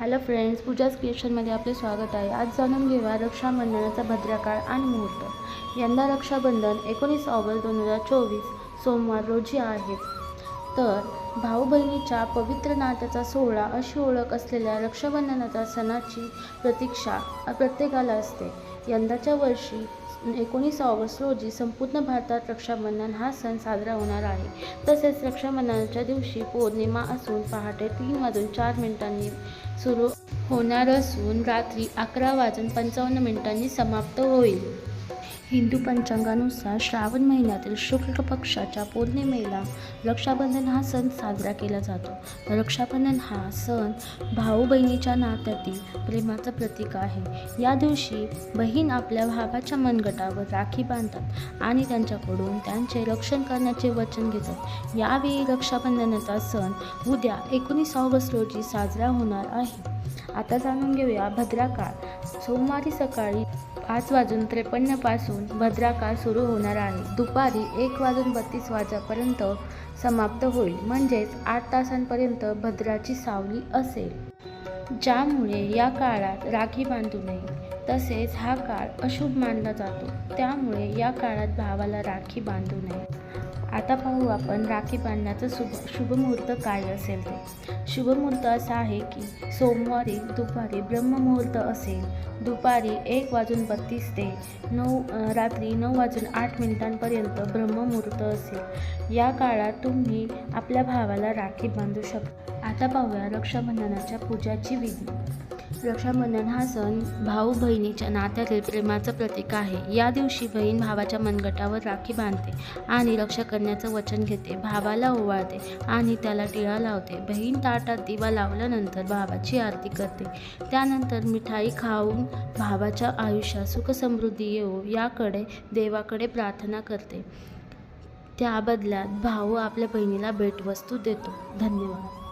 Hello friends Pooja's क्रिएशनमध्ये आपले स्वागत आहे. आज जाणून घेऊया रक्षाबंधनाचा भद्राकाळ आणि मुहूर्त. यंदा रक्षाबंधन एकोणीस ऑगस्ट दोन हजार चोवीस सोमवार रोजी आहे. तर भाऊ बहिणीच्या पवित्र नात्याचा सोहळा अशी ओळख असलेल्या रक्षाबंधनाच्या सणाची प्रतीक्षा प्रत्येकाला असते. यंदाच्या वर्षी एकोणीस ऑगस्ट रोजी संपूर्ण भारतात रक्षाबंधन हा सण साजरा होणार आहे. तसेच रक्षाबंधनाच्या दिवशी पौर्णिमा असून पहाटे तीन वाजून चार मिनिटांनी सुरू होणार असून रात्री अकरा वाजून पंचावन्न मिनिटांनी समाप्त होईल. हिंदू पंचांगानुसार श्रावण महिन्यातील शुक्ल पक्षाच्या पौर्णिमेला रक्षाबंधन हा सण साजरा केला जातो. रक्षाबंधन हा सण भाऊ बहिणीच्या नात्यातील प्रेमाचं प्रतीक आहे. या दिवशी बहीण आपल्या भावाच्या मनगटावर राखी बांधतात आणि त्यांच्याकडून त्यांचे रक्षण करण्याचे वचन घेतात. यावेळी रक्षाबंधनाचा सण उद्या एकोणीस ऑगस्ट रोजी साजरा होणार आहे. आता जाणून घेऊया भद्राकाळ. सोमवारी सकाळी पाच वाजून त्रेपन्नपासून भद्राकाळ सुरू होणार आहे दुपारी एक वाजून बत्तीस वाजेपर्यंत समाप्त होईल. म्हणजेच आठ तासांपर्यंत भद्राची सावली असेल. ज्यामुळे या काळात राखी बांधू नये. तसेच हा काळ अशुभ मानला जातो. त्यामुळे या काळात भावाला राखी बांधू नये. आता पाहू आपण राखी बांधण्याचं शुभ शुभमुहूर्त काय असेल ते. शुभमुहूर्त असा आहे की सोमवारी दुपारी ब्रह्ममुहूर्त असेल. दुपारी एक वाजून बत्तीस ते नऊ रात्री नऊ वाजून आठ मिनिटांपर्यंत ब्रह्ममुहूर्त असेल. या काळात तुम्ही आपल्या भावाला राखी बांधू शकता. आता पाहूया रक्षाबंधनाच्या पूजाची विधी. रक्षाबंधन हा सण भाऊ बहिणीच्या नात्यातील प्रेमाचं प्रतीक आहे. या दिवशी बहीण भावाच्या मनगटावर राखी बांधते आणि रक्षा करण्याचं वचन घेते. भावाला ओवाळते आणि त्याला टिळा लावते. बहीण ताटात दिवा लावल्यानंतर भावाची आरती करते. त्यानंतर मिठाई खाऊन भावाच्या आयुष्यात सुखसमृद्धी येऊ याकडे देवाकडे प्रार्थना करते. त्या बदल्यात भाऊ आपल्या बहिणीला भेटवस्तू देतो. धन्यवाद.